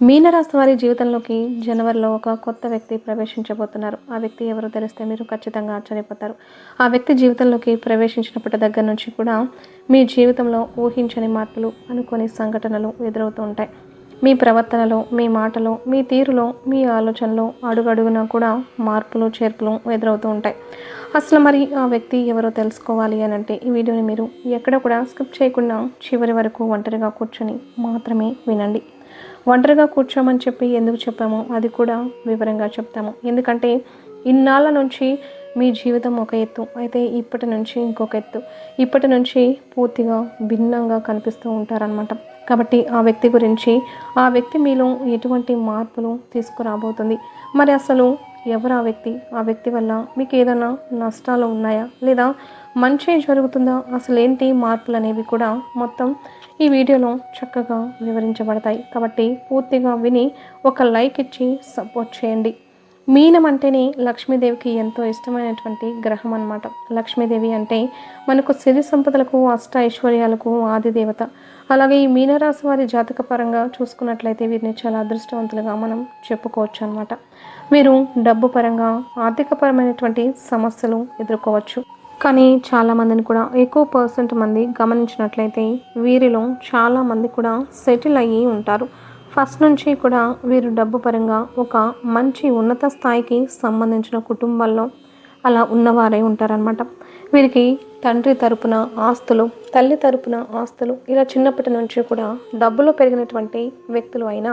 మీనరాశి వారి జీవితంలోకి జనవరిలో ఒక కొత్త వ్యక్తి ప్రవేశించబోతున్నారు. ఆ వ్యక్తి ఎవరో తెలిస్తే మీరు ఖచ్చితంగా ఆశ్చర్యపోతారు. ఆ వ్యక్తి జీవితంలోకి ప్రవేశించినప్పటి దగ్గర నుంచి కూడా మీ జీవితంలో ఊహించని మార్పులు అనుకోని సంఘటనలు ఎదురవుతూ ఉంటాయి. మీ ప్రవర్తనలో మీ మాటలో మీ తీరులో మీ ఆలోచనలో అడుగడుగునా కూడా మార్పులు చేర్పులు ఎదురవుతూ ఉంటాయి. అసలు మరి ఆ వ్యక్తి ఎవరో తెలుసుకోవాలి అని అంటే ఈ వీడియోని మీరు ఎక్కడ కూడా స్కిప్ చేయకుండా చివరి వరకు ఒంటరిగా కూర్చొని మాత్రమే వినండి. ఒంటరిగా కూర్చోమని చెప్పి ఎందుకు చెప్పామో అది కూడా వివరంగా చెప్తాము. ఎందుకంటే ఇన్నాళ్ళ నుంచి మీ జీవితం ఒక ఎత్తు అయితే ఇప్పటి నుంచి ఇంకొక ఎత్తు. ఇప్పటి నుంచి పూర్తిగా భిన్నంగా కనిపిస్తూ ఉంటారనమాట కాబట్టి ఆ వ్యక్తి గురించి ఆ వ్యక్తి మీలో ఎటువంటి మార్పులు తీసుకురాబోతుంది? మరి అసలు ఎవరు ఆ వ్యక్తి? ఆ వ్యక్తి వల్ల మీకు ఏదైనా నష్టాలు ఉన్నాయా? లేదా మంచి జరుగుతుందా? అసలు ఏంటి మార్పులు అనేవి కూడా మొత్తం ఈ వీడియోలో చక్కగా వివరించబడతాయి. కాబట్టి పూర్తిగా విని ఒక లైక్ ఇచ్చి సపోర్ట్ చేయండి. మీనం అంటేనే లక్ష్మీదేవికి ఎంతో ఇష్టమైనటువంటి గ్రహం అన్నమాట. లక్ష్మీదేవి అంటే మనకు సిరి సంపదలకు అష్ట ఐశ్వర్యాలకు ఆదిదేవత. అలాగే ఈ మీనరాశి వారి జాతక పరంగా చూసుకున్నట్లయితే వీరిని చాలా అదృష్టవంతులుగా మనం చెప్పుకోవచ్చు అనమాట వీరు డబ్బు పరంగా ఆర్థికపరమైనటువంటి సమస్యలు ఎదుర్కోవచ్చు. కానీ చాలామందిని కూడా ఎక్కువ పర్సెంట్ మంది గమనించినట్లయితే వీరిలో చాలామంది కూడా సెటిల్ అయ్యి ఉంటారు. ఫస్ట్ నుంచి కూడా వీరు డబ్బు పరంగా ఒక మంచి ఉన్నత స్థాయికి సంబంధించిన కుటుంబాల్లో అలా ఉన్నవారే ఉంటారనమాట వీరికి తండ్రి తరపున ఆస్తులు తల్లి తరపున ఆస్తులు ఇలా చిన్నప్పటి నుంచి కూడా డబ్బులో పెరిగినటువంటి వ్యక్తులు అయినా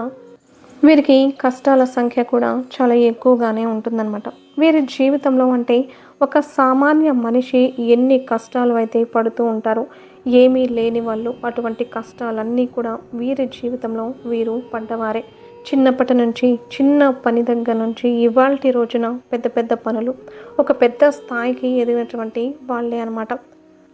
వీరికి కష్టాల సంఖ్య కూడా చాలా ఎక్కువగానే ఉంటుందన్నమాట. వీరి జీవితంలో అంటే ఒక సామాన్య మనిషి ఎన్ని కష్టాలు అయితే పడుతూ ఉంటారో ఏమీ లేని వాళ్ళు అటువంటి కష్టాలన్నీ కూడా వీరి జీవితంలో వీరు పడ్డవారే. చిన్నప్పటి నుంచి చిన్న పని దగ్గర నుంచి ఇవాల్టి రోజున పెద్ద పెద్ద పనులు ఒక పెద్ద స్థాయికి ఎదిగినటువంటి వాళ్ళే అనమాట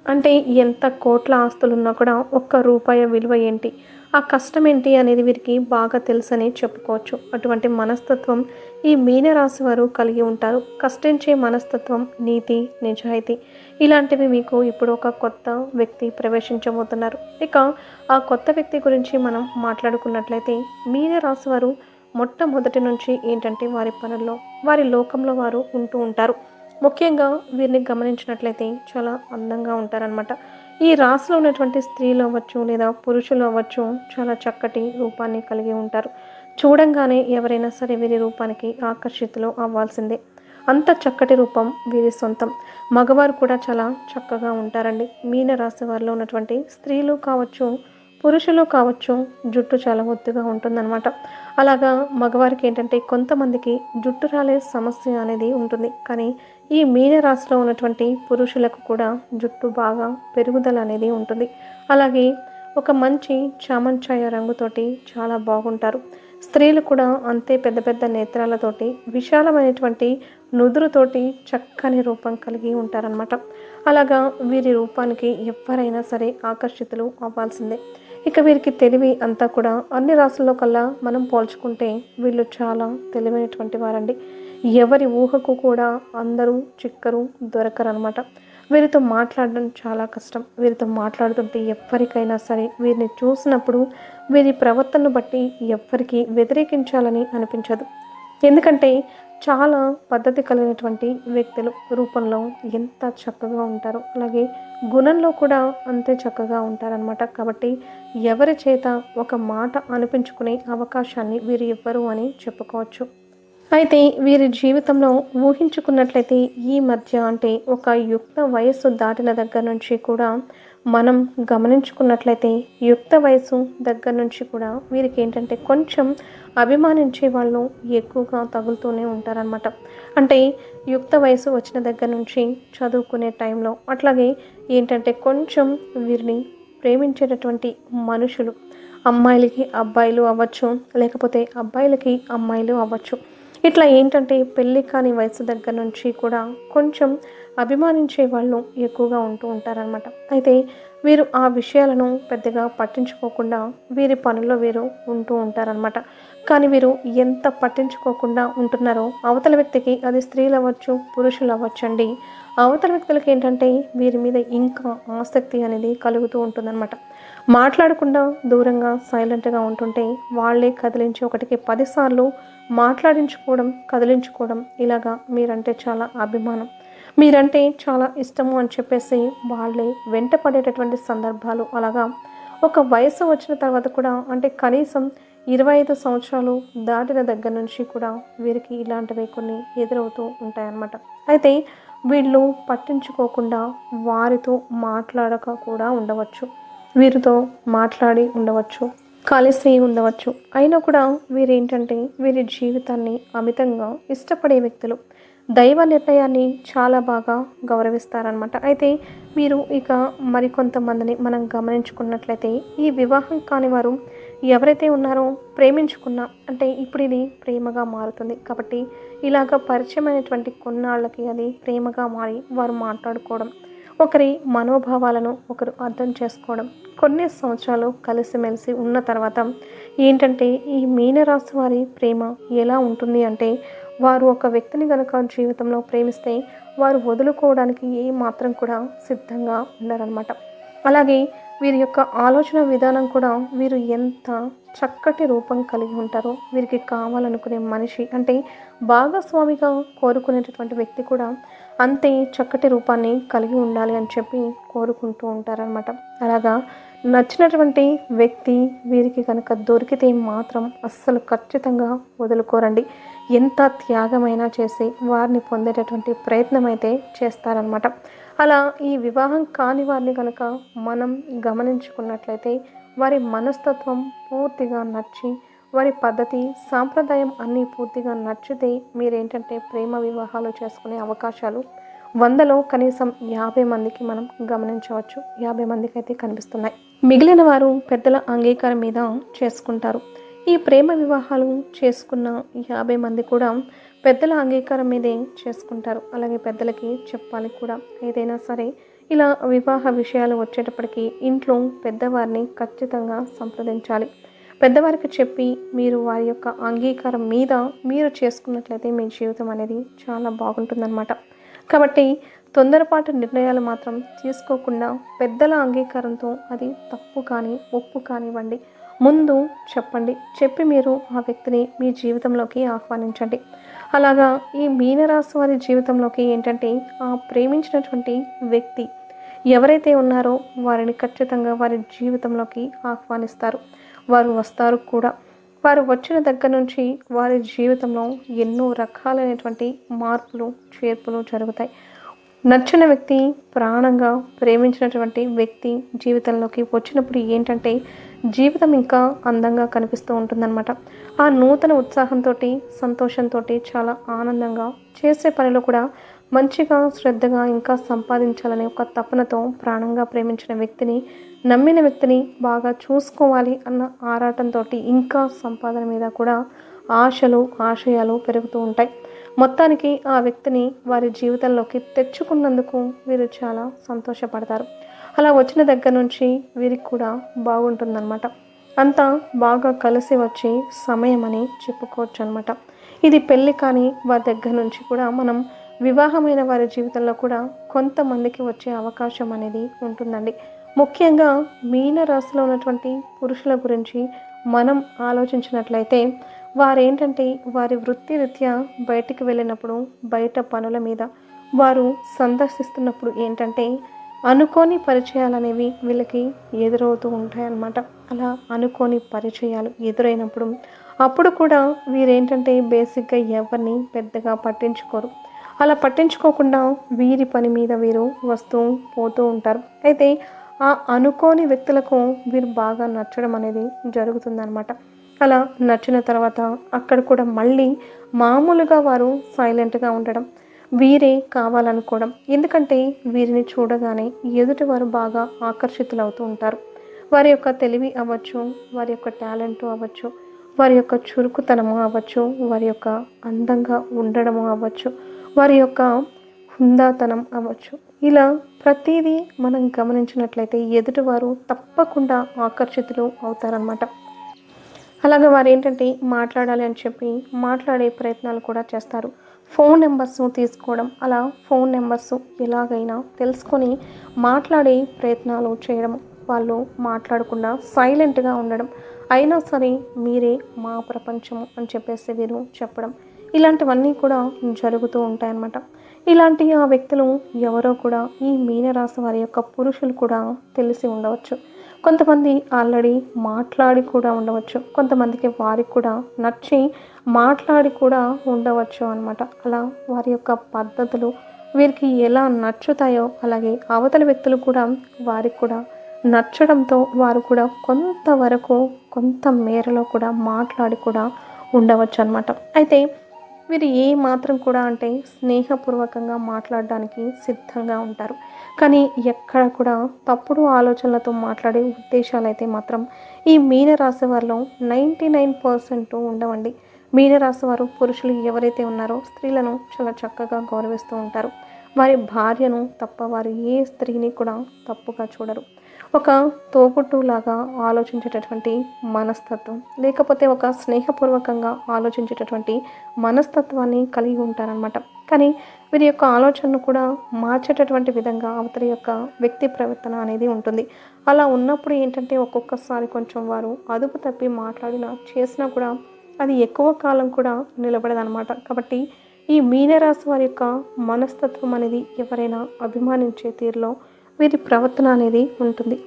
అంటే ఎంత కోట్ల ఆస్తులున్నా కూడా ఒక్క రూపాయి విలువ ఏంటి? ఆ కష్టం ఏంటి అనేది వీరికి బాగా తెలుసని చెప్పుకోవచ్చు. అటువంటి మనస్తత్వం ఈ మీనరాశి వారు కలిగి ఉంటారు. కష్టించే మనస్తత్వం నీతి నిజాయితీ ఇలాంటివి మీకు ఇప్పుడు ఒక కొత్త వ్యక్తి ప్రవేశించబోతున్నారు. ఇక ఆ కొత్త వ్యక్తి గురించి మనం మాట్లాడుకున్నట్లయితే మీనరాశి వారు మొట్టమొదటి నుంచి ఏంటంటే వారి పనుల్లో వారి లోకంలో వారు ఉంటూ ఉంటారు. ముఖ్యంగా వీరిని గమనించినట్లయితే చాలా అందంగా ఉంటారనమాట ఈ రాశిలో ఉన్నటువంటి స్త్రీలు అవ్వచ్చు లేదా పురుషులు అవ్వచ్చు చాలా చక్కటి రూపాన్ని కలిగి ఉంటారు. చూడంగానే ఎవరైనా సరే వీరి రూపానికి ఆకర్షితులు అవ్వాల్సిందే. అంత చక్కటి రూపం వీరి సొంతం. మగవారు కూడా చాలా చక్కగా ఉంటారండి. మీన రాశి వారిలో ఉన్నటువంటి స్త్రీలు కావచ్చు పురుషులు కావచ్చు జుట్టు చాలా ఒత్తుగా ఉంటుందన్నమాట. అలాగా మగవారికి ఏంటంటే కొంతమందికి జుట్టు రాలే సమస్య అనేది ఉంటుంది. కానీ ఈ మీనరాశిలో ఉన్నటువంటి పురుషులకు కూడా జుట్టు బాగా పెరుగుదల అనేది ఉంటుంది. అలాగే ఒక మంచి చామంచాయ రంగుతోటి చాలా బాగుంటారు. స్త్రీలు కూడా అంతే పెద్ద పెద్ద నేత్రాలతోటి విశాలమైనటువంటి నుదురుతోటి చక్కని రూపం కలిగి ఉంటారనమాట అలాగా వీరి రూపానికి ఎవరైనా సరే ఆకర్షితులు అవ్వాల్సిందే. ఇక వీరికి తెలివి అంతా కూడా అన్ని రాసుల్లో కల్లా మనం పోల్చుకుంటే వీళ్ళు చాలా తెలివైనటువంటి వారండి. ఎవరి ఊహకు కూడా అందరూ చిక్కరు దొరకరు అనమాట వీరితో మాట్లాడడం చాలా కష్టం. వీరితో మాట్లాడుతుంటే ఎవరికైనా సరే వీరిని చూసినప్పుడు వీరి ప్రవర్తనను బట్టి ఎవ్వరికి వ్యతిరేకించాలని అనిపించదు. ఎందుకంటే చాలా పద్ధతి కలిగినటువంటి వ్యక్తులు రూపంలో ఎంత చక్కగా ఉంటారో అలాగే గుణంలో కూడా అంతే చక్కగా ఉంటారనమాట కాబట్టి ఎవరి చేత ఒక మాట అనిపించుకునే అవకాశాన్ని వీరు ఇవ్వరు అని చెప్పుకోవచ్చు. అయితే వీరి జీవితంలో ఊహించుకున్నట్లయితే ఈ మధ్య అంటే ఒక యుక్త వయస్సు దాటిన దగ్గర నుంచి కూడా మనం గమనించుకున్నట్లయితే యుక్త వయసు దగ్గర నుంచి కూడా వీరికి ఏంటంటే కొంచెం అభిమానించే వాళ్ళు ఎక్కువగా తగులుతూనే ఉంటారనమాట అంటే యుక్త వయసు వచ్చిన దగ్గర నుంచి చదువుకునే టైంలో అట్లాగే ఏంటంటే కొంచెం వీరిని ప్రేమించేటటువంటి మనుషులు అమ్మాయిలకి అబ్బాయిలు అవ్వచ్చు లేకపోతే అబ్బాయిలకి అమ్మాయిలు అవ్వచ్చు. ఇట్లా ఏంటంటే పెళ్ళి కాని వయసు దగ్గర నుంచి కూడా కొంచెం అభిమానించే వాళ్ళు ఎక్కువగా ఉంటూ ఉంటారనమాట అయితే వీరు ఆ విషయాలను పెద్దగా పట్టించుకోకుండా వీరి పనుల్లో వీరు ఉంటూ ఉంటారనమాట కానీ వీరు ఎంత పట్టించుకోకుండా ఉంటున్నారో అవతల వ్యక్తికి అది స్త్రీలు అవ్వచ్చు పురుషులు అవ్వచ్చు అండి అవతల వ్యక్తులకి ఏంటంటే వీరి మీద ఇంకా ఆసక్తి అనేది కలుగుతూ ఉంటుందన్నమాట. మాట్లాడకుండా దూరంగా సైలెంట్గా ఉంటుంటే వాళ్ళే కదిలించి ఒకటికి పదిసార్లు మాట్లాడించుకోవడం కదిలించుకోవడం ఇలాగా మీరంటే చాలా అభిమానం. మీరంటే చాలా ఇష్టము అని చెప్పేసి వాళ్ళే వెంట పడేటటువంటి సందర్భాలు. అలాగా ఒక వయసు వచ్చిన తర్వాత కూడా అంటే కనీసం ఇరవై ఐదు సంవత్సరాలు దాటిన దగ్గర నుంచి కూడా వీరికి ఇలాంటివి కొన్ని ఎదురవుతూ ఉంటాయన్నమాట. అయితే వీళ్ళు పట్టించుకోకుండా వారితో మాట్లాడక కూడా ఉండవచ్చు. వీరితో మాట్లాడి ఉండవచ్చు కలిసి ఉండవచ్చు. అయినా కూడా వీరేంటంటే వీరి జీవితాన్ని అమితంగా ఇష్టపడే వ్యక్తులు. దైవ నిర్ణయాన్ని చాలా బాగా గౌరవిస్తారనమాట అయితే మీరు ఇక మరికొంతమందిని మనం గమనించుకున్నట్లయితే ఈ వివాహం కాని వారు ఎవరైతే ఉన్నారో ప్రేమించుకున్న అంటే ఇప్పుడు ఇది ప్రేమగా మారుతుంది. కాబట్టి ఇలాగ పరిచయమైనటువంటి కొన్నాళ్ళకి అది ప్రేమగా మారి వారు మాట్లాడుకోవడం ఒకరి మనోభావాలను ఒకరు అర్థం చేసుకోవడం కొన్ని సంవత్సరాలు కలిసిమెలిసి ఉన్న తర్వాత ఏంటంటే ఈ మీనరాశి వారి ప్రేమ ఎలా ఉంటుంది అంటే వారు ఒక వ్యక్తిని కనుక జీవితంలో ప్రేమిస్తే వారు వదులుకోవడానికి ఏ మాత్రం కూడా సిద్ధంగా ఉన్నారనమాట అలాగే వీరి యొక్క ఆలోచన విధానం కూడా వీరు ఎంత చక్కటి రూపం కలిగి ఉంటారో వీరికి కావాలనుకునే మనిషి అంటే భాగస్వామిగా కోరుకునేటటువంటి వ్యక్తి కూడా అంతే చక్కటి రూపాన్ని కలిగి ఉండాలి అని చెప్పి కోరుకుంటూ ఉంటారనమాట అలాగా నచ్చినటువంటి వ్యక్తి వీరికి కనుక దొరికితే మాత్రం అస్సలు ఖచ్చితంగా వదులుకోరండి. ఎంత త్యాగమైనా చేసి వారిని పొందేటటువంటి ప్రయత్నం అయితే చేస్తారనమాట అలా ఈ వివాహం కాని వారిని కనుక మనం గమనించుకున్నట్లయితే వారి మనస్తత్వం పూర్తిగా నచ్చి వారి పద్ధతి సాంప్రదాయం అన్నీ పూర్తిగా నచ్చితే మీరేంటంటే ప్రేమ వివాహాలు చేసుకునే అవకాశాలు వందలో కనీసం యాభై మందికి మనం గమనించవచ్చు. యాభై మందికి అయితే కనిపిస్తున్నాయి. మిగిలిన వారు పెద్దల అంగీకారం మీద చేసుకుంటారు. ఈ ప్రేమ వివాహాలు చేసుకున్న యాభై మంది కూడా పెద్దల అంగీకారం మీదే చేసుకుంటారు. అలాగే పెద్దలకి చెప్పాలి కూడా. ఏదైనా సరే ఇలా వివాహ విషయాలు వచ్చేటప్పటికి ఇంట్లో పెద్దవారిని ఖచ్చితంగా సంప్రదించాలి. పెద్దవారికి చెప్పి మీరు వారి యొక్క అంగీకారం మీద మీరు చేసుకున్నట్లయితే మీ జీవితం అనేది చాలా బాగుంటుందన్నమాట. కాబట్టి తొందరపాటు నిర్ణయాలు మాత్రం తీసుకోకుండా పెద్దల అంగీకారంతో అది తప్పు కానీ ఒప్పు కానివ్వండి. ముందు చెప్పండి. చెప్పి మీరు ఆ వ్యక్తిని మీ జీవితంలోకి ఆహ్వానించండి. అలాగా ఈ మీనరాశి వారి జీవితంలోకి ఏంటంటే ఆ ప్రేమించినటువంటి వ్యక్తి ఎవరైతే ఉన్నారో వారిని ఖచ్చితంగా వారి జీవితంలోకి ఆహ్వానిస్తారు. వారు వస్తారు కూడా. వారు వచ్చిన దగ్గర నుంచి వారి జీవితంలో ఎన్నో రకాలైనటువంటి మార్పులు చేర్పులు జరుగుతాయి. నచ్చిన వ్యక్తి ప్రాణంగా ప్రేమించినటువంటి వ్యక్తి జీవితంలోకి వచ్చినప్పుడు ఏంటంటే జీవితం ఇంకా అందంగా కనిపిస్తూ ఉంటుందన్నమాట. ఆ నూతన ఉత్సాహంతో సంతోషంతో చాలా ఆనందంగా చేసే పనిలో కూడా మంచిగా శ్రద్ధగా ఇంకా సంపాదించాలనే ఒక తపనతో ప్రాణంగా ప్రేమించిన వ్యక్తిని నమ్మిన వ్యక్తిని బాగా చూసుకోవాలి అన్న ఆరాటంతో ఇంకా సంపాదన మీద కూడా ఆశలు ఆశయాలు పెరుగుతూ ఉంటాయి. మొత్తానికి ఆ వ్యక్తిని వారి జీవితంలోకి తెచ్చుకున్నందుకు వీరు చాలా సంతోషపడతారు. అలా వచ్చిన దగ్గర నుంచి వీరికి కూడా బాగుంటుందన్నమాట. అంతా బాగా కలిసి వచ్చే సమయం అని చెప్పుకోవచ్చు అనమాట ఇది పెళ్ళి కానీ వారి దగ్గర నుంచి కూడా మనం వివాహమైన వారి జీవితంలో కూడా కొంతమందికి వచ్చే అవకాశం అనేది ఉంటుందండి. ముఖ్యంగా మీన రాశిలో ఉన్నటువంటి పురుషుల గురించి మనం ఆలోచించినట్లయితే వారేంటంటే వారి వృత్తి రీత్యా బయటికి వెళ్ళినప్పుడు బయట పనుల మీద వారు సందర్శిస్తున్నప్పుడు ఏంటంటే అనుకోని పరిచయాలు అనేవి వీళ్ళకి ఎదురవుతూ ఉంటాయన్నమాట. అలా అనుకోని పరిచయాలు ఎదురైనప్పుడు అప్పుడు కూడా వీరేంటంటే బేసిక్గా ఎవరిని పెద్దగా పట్టించుకోరు. అలా పట్టించుకోకుండా వీరి పని మీద వీరు వస్తూ పోతూ ఉంటారు. అయితే ఆ అనుకోని వ్యక్తులకు వీరు బాగా నచ్చడం అనేది జరుగుతుందన్నమాట. అలా నచ్చిన తర్వాత అక్కడ కూడా మళ్ళీ మామూలుగా వారు సైలెంట్గా ఉండడం వీరే కావాలనుకోవడం. ఎందుకంటే వీరిని చూడగానే ఎదుటి వారు బాగా ఆకర్షితులవుతూ ఉంటారు. వారి యొక్క తెలివి అవ్వచ్చు వారి యొక్క టాలెంట్ అవ్వచ్చు వారి యొక్క చురుకుతనము అవ్వచ్చు వారి యొక్క అందంగా ఉండడము అవ్వచ్చు వారి యొక్క హుందాతనం అవ్వచ్చు. ఇలా ప్రతిదీ మనం గమనించినట్లయితే ఎదుటివారు తప్పకుండా ఆకర్షితులు అవుతారనమాట అలాగే వారు ఏంటంటే మాట్లాడాలి అని చెప్పి మాట్లాడే ప్రయత్నాలు కూడా చేస్తారు. ఫోన్ నెంబర్స్ తీసుకోవడం అలా ఫోన్ నెంబర్స్ ఎలాగైనా తెలుసుకొని మాట్లాడే ప్రయత్నాలు చేయడం వాళ్ళు మాట్లాడకుండా సైలెంట్గా ఉండడం అయినా సరే మీరే మా ప్రపంచం అని చెప్పేసి వీరు చెప్పడం ఇలాంటివన్నీ కూడా జరుగుతూ ఉంటాయన్నమాట. ఇలాంటి ఆ వ్యక్తులు ఎవరో కూడా ఈ మీనరాశి వారి యొక్క పురుషులు కూడా తెలిసి ఉండవచ్చు. కొంతమంది ఆల్రెడీ మాట్లాడి కూడా ఉండవచ్చు. కొంతమందికి వారికి కూడా నచ్చి మాట్లాడి కూడా ఉండవచ్చు అనమాట అలా వారి యొక్క పద్ధతులు వీరికి ఎలా నచ్చుతాయో అలాగే అవతలి వ్యక్తులు కూడా వారికి కూడా నచ్చడంతో వారు కూడా కొంతవరకు కొంత మేరలో కూడా మాట్లాడి కూడా ఉండవచ్చు అనమాట అయితే వీరు ఏ మాత్రం కూడా అంటే స్నేహపూర్వకంగా మాట్లాడడానికి సిద్ధంగా ఉంటారు. కానీ ఎక్కడ కూడా తప్పుడు ఆలోచనలతో మాట్లాడే ఉద్దేశాలు అయితే మాత్రం ఈ మీనరాశి వారిలో నైంటీ నైన్ పర్సెంట్ ఉండవండి. మీనరాశి వారు పురుషులు ఎవరైతే ఉన్నారో స్త్రీలను చాలా చక్కగా గౌరవిస్తూ ఉంటారు. వారి భార్యను తప్ప వారు ఏ స్త్రీని కూడా తప్పుగా చూడరు. ఒక తోబుట్టులాగా ఆలోచించేటటువంటి మనస్తత్వం లేకపోతే ఒక స్నేహపూర్వకంగా ఆలోచించేటటువంటి మనస్తత్వాన్ని కలిగి ఉంటారనమాట కానీ వీరి యొక్క ఆలోచనను కూడా మార్చేటటువంటి విధంగా అవతలి యొక్క వ్యక్తి ప్రవర్తన అనేది ఉంటుంది. అలా ఉన్నప్పుడు ఏంటంటే ఒక్కొక్కసారి కొంచెం వారు అదుపు తప్పి మాట్లాడినా చేసినా కూడా అది ఎక్కువ కాలం కూడా నిలబడదనమాట కాబట్టి ఈ మీనరాశి వారి యొక్క మనస్తత్వం అనేది ఎవరైనా అభిమానించే తీరులో వీరి ప్రవర్తన అనేది ఉంటుంది.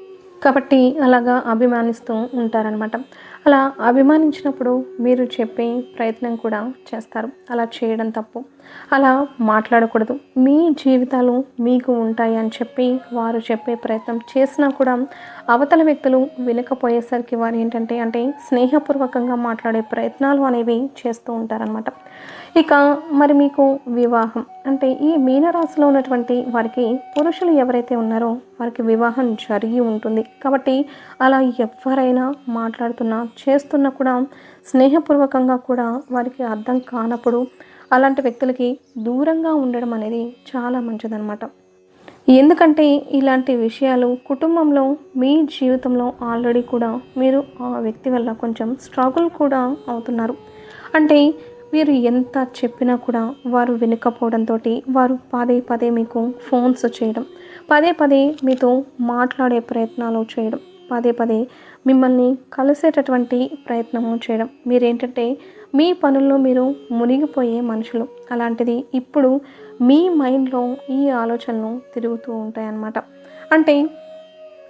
కాబట్టి అలాగా అభిమానిస్తూ ఉంటారనమాట అలా అభిమానించినప్పుడు మీరు చెప్పే ప్రయత్నం కూడా చేస్తారు. అలా చేయడం తప్పు. అలా మాట్లాడకూడదు. మీ జీవితాలు మీకు ఉంటాయి అని చెప్పి వారు చెప్పే ప్రయత్నం చేసినా కూడా అవతల వ్యక్తులు వినకపోయేసరికి వారు ఏంటంటే అంటే స్నేహపూర్వకంగా మాట్లాడే ప్రయత్నాలు అనేవి చేస్తూ ఉంటారనమాట ఇక మరి మీకు వివాహం అంటే ఈ మీనరాశిలో ఉన్నటువంటి వారికి పురుషులు ఎవరైతే ఉన్నారో వారికి వివాహం జరిగి ఉంటుంది. కాబట్టి అలా ఎవరైనా మాట్లాడుతున్నా చేస్తున్నా కూడా స్నేహపూర్వకంగా కూడా వారికి అర్థం కానప్పుడు అలాంటి వ్యక్తులకి దూరంగా ఉండడం అనేది చాలా మంచిదన్నమాట. ఎందుకంటే ఇలాంటి విషయాలు కుటుంబంలో మీ జీవితంలో ఆల్రెడీ కూడా మీరు ఆ వ్యక్తి వల్ల కొంచెం స్ట్రగుల్ కూడా అవుతున్నారు. అంటే మీరు ఎంత చెప్పినా కూడా వారు వినకపోవడంతో వారు పదే పదే మీకు ఫోన్స్ చేయడం పదే పదే మీతో మాట్లాడే ప్రయత్నాలు చేయడం పదే పదే మిమ్మల్ని కలిసేటటువంటి ప్రయత్నము చేయడం. మీరేంటంటే మీ పనుల్లో మీరు మునిగిపోయే మనుషులు. అలాంటిది ఇప్పుడు మీ మైండ్లో ఈ ఆలోచనలు తిరుగుతూ ఉంటాయన్నమాట. అంటే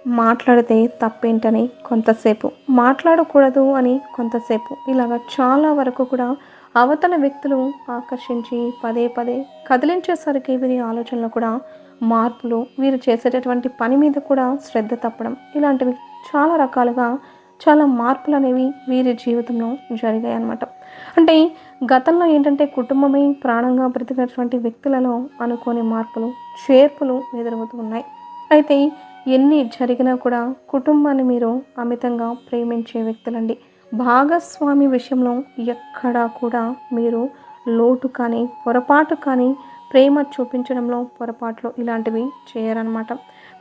మాట్లాడితే తప్పేంటని కొంతసేపు మాట్లాడకూడదు అని కొంతసేపు ఇలాగ చాలా వరకు కూడా అవతల వ్యక్తులు ఆకర్షించి పదే పదే కదిలించేసరికి వీరి ఆలోచనలు కూడా మార్పులు వీరు చేసేటటువంటి పని మీద కూడా శ్రద్ధ తప్పడం. ఇలాంటివి చాలా రకాలుగా చాలా మార్పులు అనేవి వీరి జీవితంలో జరిగాయి అన్నమాట అంటే గతంలో ఏంటంటే కుటుంబమే ప్రాణంగా బ్రతికినటువంటి వ్యక్తులలో అనుకోని మార్పులు చేర్పులు ఎదురవుతూ ఉన్నాయి. అయితే ఎన్ని జరిగినా కూడా కుటుంబాన్ని మీరు అమితంగా ప్రేమించే వ్యక్తులండి. భాగస్వామి విషయంలో ఎక్కడా కూడా మీరు లోటు కానీ పొరపాటు కానీ ప్రేమ చూపించడంలో పొరపాట్లు ఇలాంటివి చేయరనమాట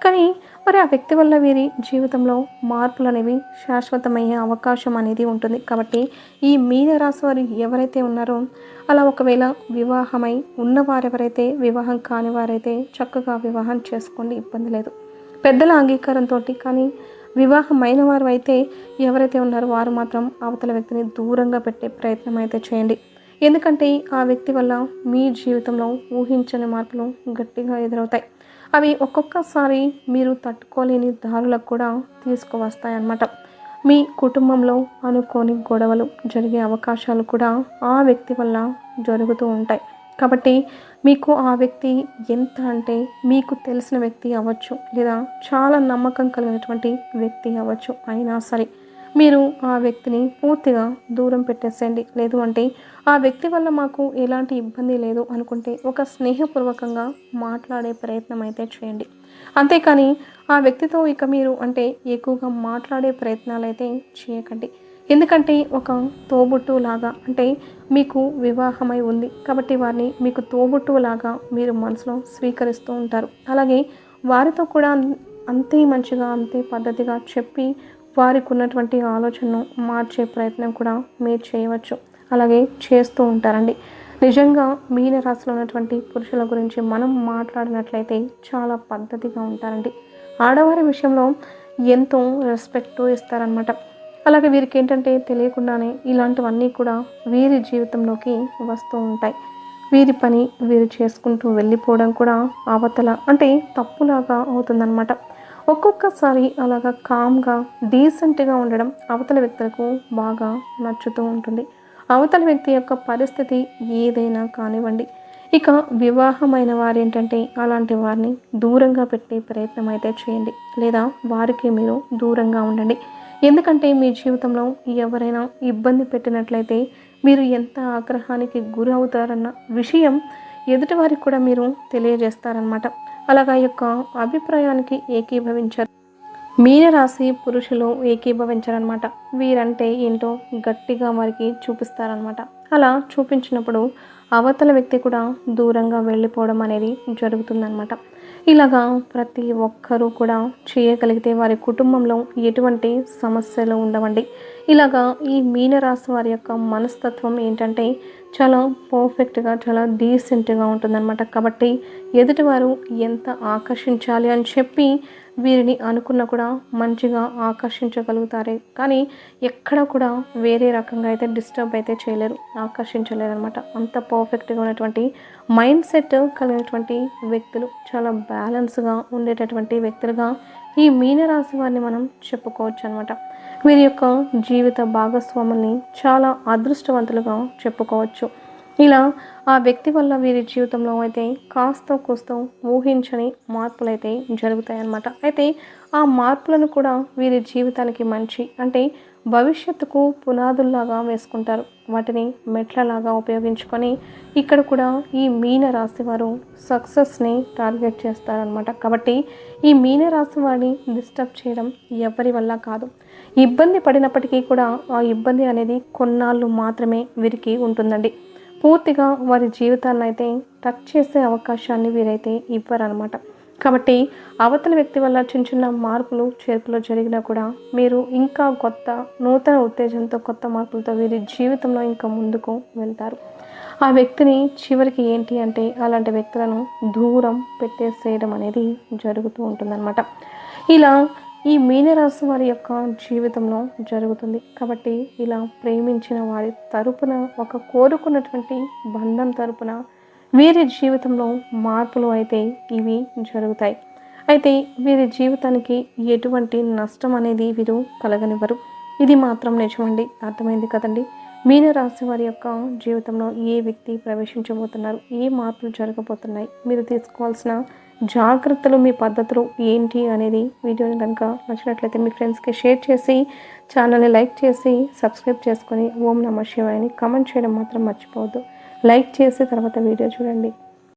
కానీ మరి ఆ వ్యక్తి వల్ల వీరి జీవితంలో మార్పులు అనేవి శాశ్వతమయ్యే అవకాశం అనేది ఉంటుంది. కాబట్టి ఈ మీనరాశి వారు ఎవరైతే ఉన్నారో అలా ఒకవేళ వివాహమై ఉన్నవారెవరైతే వివాహం కాని వారైతే చక్కగా వివాహం చేసుకోండి ఇబ్బంది లేదు. పెద్దల అంగీకారంతో కానీ వివాహమైన వారు అయితే ఎవరైతే ఉన్నారో వారు మాత్రం అవతల వ్యక్తిని దూరంగా పెట్టే ప్రయత్నం అయితే చేయండి. ఎందుకంటే ఆ వ్యక్తి వల్ల మీ జీవితంలో ఊహించని మార్పులు గట్టిగా ఎదురవుతాయి. అవి ఒక్కొక్కసారి మీరు తట్టుకోలేని దారులకు కూడా తీసుకువస్తాయన్నమాట. మీ కుటుంబంలో అనుకోని గొడవలు జరిగే అవకాశాలు కూడా ఆ వ్యక్తి వల్ల జరుగుతూ ఉంటాయి. కాబట్టి మీకు ఆ వ్యక్తి ఎంత అంటే మీకు తెలిసిన వ్యక్తి అవ్వచ్చు లేదా చాలా నమ్మకం కలిగినటువంటి వ్యక్తి అవ్వచ్చు అయినా సరే మీరు ఆ వ్యక్తిని పూర్తిగా దూరం పెట్టేసేయండి. లేదు అంటే ఆ వ్యక్తి వల్ల మాకు ఎలాంటి ఇబ్బంది లేదు అనుకుంటే ఒక స్నేహపూర్వకంగా మాట్లాడే ప్రయత్నం అయితే చేయండి. అంతేకాని ఆ వ్యక్తితో ఇక మీరు అంటే ఎక్కువగా మాట్లాడే ప్రయత్నాలు అయితే చేయకండి. ఎందుకంటే ఒక తోబుట్టు లాగా అంటే మీకు వివాహమై ఉంది కాబట్టి వారిని మీకు తోబుట్టు లాగా మీరు మనసులో స్వీకరిస్తూ ఉంటారు. అలాగే వారితో కూడా అంతే మంచిగా అంతే పద్ధతిగా చెప్పి వారికి ఉన్నటువంటి ఆలోచనను మార్చే ప్రయత్నం కూడా మీరు చేయవచ్చు. అలాగే చేస్తూ ఉంటారండి. నిజంగా మీన రాశిలో ఉన్నటువంటి పురుషుల గురించి మనం మాట్లాడినట్లయితే చాలా పద్ధతిగా ఉంటారండి. ఆడవారి విషయంలో ఎంతో రెస్పెక్ట్ ఇస్తారనమాట అలాగే వీరికి ఏంటంటే తెలియకుండానే ఇలాంటివన్నీ కూడా వీరి జీవితంలోకి వస్తూ ఉంటాయి. వీరి పని వీరు చేసుకుంటూ వెళ్ళిపోవడం కూడా అవతల అంటే తప్పులాగా అవుతుందన్నమాట. ఒక్కొక్కసారి అలాగా కామ్గా డీసెంట్గా ఉండడం అవతల వ్యక్తులకు బాగా నచ్చుతూ ఉంటుంది. అవతల వ్యక్తి యొక్క పరిస్థితి ఏదైనా కానివ్వండి. ఇక వివాహమైన వారు ఏంటంటే అలాంటి వారిని దూరంగా పెట్టే ప్రయత్నం అయితే చేయండి. లేదా వారికి మీరు దూరంగా ఉండండి. ఎందుకంటే మీ జీవితంలో ఎవరైనా ఇబ్బంది పెట్టినట్లయితే మీరు ఎంత ఆగ్రహానికి గురి అవుతారన్న విషయం ఎదుటివారికి కూడా మీరు తెలియజేస్తారనమాట అలాగా యొక్క అభిప్రాయానికి ఏకీభవించారు. మీనరాశి పురుషులు ఏకీభవించారనమాట వీరంటే ఏంటో గట్టిగా వారికి చూపిస్తారనమాట అలా చూపించినప్పుడు అవతల వ్యక్తి కూడా దూరంగా వెళ్ళిపోవడం అనేది జరుగుతుందనమాట ఇలాగా ప్రతి ఒక్కరూ కూడా చేయగలిగితే వారి కుటుంబంలో ఎటువంటి సమస్యలు ఉండవండి. ఇలాగా ఈ మీనరాశి వారి యొక్క మనస్తత్వం ఏంటంటే చాలా పర్ఫెక్ట్గా చాలా డీసెంట్గా ఉంటుందన్నమాట. కాబట్టి ఎదుటివారు ఎంత ఆకర్షించాలి అని చెప్పి వీరిని అనుకున్న కూడా మంచిగా ఆకర్షించగలుగుతారే. కానీ ఎక్కడ కూడా వేరే రకంగా అయితే డిస్టర్బ్ అయితే చేయలేరు ఆకర్షించలేరు అనమాట అంత పర్ఫెక్ట్గా ఉన్నటువంటి మైండ్ సెట్ కలిగినటువంటి వ్యక్తులు చాలా బ్యాలెన్స్గా ఉండేటటువంటి వ్యక్తులుగా ఈ మీనరాశి వారిని మనం చెప్పుకోవచ్చు అనమాట వీరి యొక్క జీవిత భాగస్వాముల్ని చాలా అదృష్టవంతులుగా చెప్పుకోవచ్చు. ఇలా ఆ వ్యక్తి వల్ల వీరి జీవితంలో అయితే కాస్త కూస్తో ఊహించని మార్పులు అయితే జరుగుతాయన్నమాట. అయితే ఆ మార్పులను కూడా వీరి జీవితానికి మంచి అంటే భవిష్యత్తుకు పునాదుల్లాగా వేసుకుంటారు. వాటిని మెట్లలాగా ఉపయోగించుకొని ఇక్కడ కూడా ఈ మీన రాశి వారు సక్సెస్ని టార్గెట్ చేస్తారనమాట కాబట్టి ఈ మీన రాశి వారిని డిస్టర్బ్ చేయడం ఎవరి వల్ల కాదు. ఇబ్బంది పడినప్పటికీ కూడా ఆ ఇబ్బంది అనేది కొన్నాళ్ళు మాత్రమే వీరికి ఉంటుందండి. పూర్తిగా వారి జీవితాన్ని అయితే టచ్ చేసే అవకాశాన్ని వీరైతే ఇవ్వరనమాట కాబట్టి అవతల వ్యక్తి వల్ల చిన్న చిన్న మార్పులు చేర్పులు జరిగినా కూడా మీరు ఇంకా కొత్త నూతన ఉత్తేజంతో కొత్త మార్పులతో వీరి జీవితంలో ఇంకా ముందుకు వెళ్తారు. ఆ వ్యక్తిని చివరికి ఏంటి అంటే అలాంటి వ్యక్తులను దూరం పెట్టేసేయడం అనేది జరుగుతూ ఉంటుందన్నమాట. ఇలా ఈ మీనరాశి వారి యొక్క జీవితంలో జరుగుతుంది. కాబట్టి ఇలా ప్రేమించిన వారి తరపున ఒక కోరుకున్నటువంటి బంధం తరపున వీరి జీవితంలో మార్పులు అయితే ఇవి జరుగుతాయి. అయితే వీరి జీవితానికి ఎటువంటి నష్టం అనేది వీరు కలగనివ్వరు. ఇది మాత్రం నిజమండి. అర్థమైంది కదండి. మీనరాశి వారి యొక్క జీవితంలో ఏ వ్యక్తి ప్రవేశించబోతున్నారు? ఏ మార్పులు జరగబోతున్నాయి? మీరు తీసుకోవాల్సిన జాగ్రత్తలు మీ పద్ధతులు ఏంటి అనేది వీడియోని కనుక నచ్చినట్లయితే మీ ఫ్రెండ్స్కి షేర్ చేసి ఛానల్ని లైక్ చేసి సబ్స్క్రైబ్ చేసుకొని ఓం నమ శివాయని కమెంట్ చేయడం మాత్రం మర్చిపోవద్దు. లైక్ చేసి తర్వాత వీడియో చూడండి.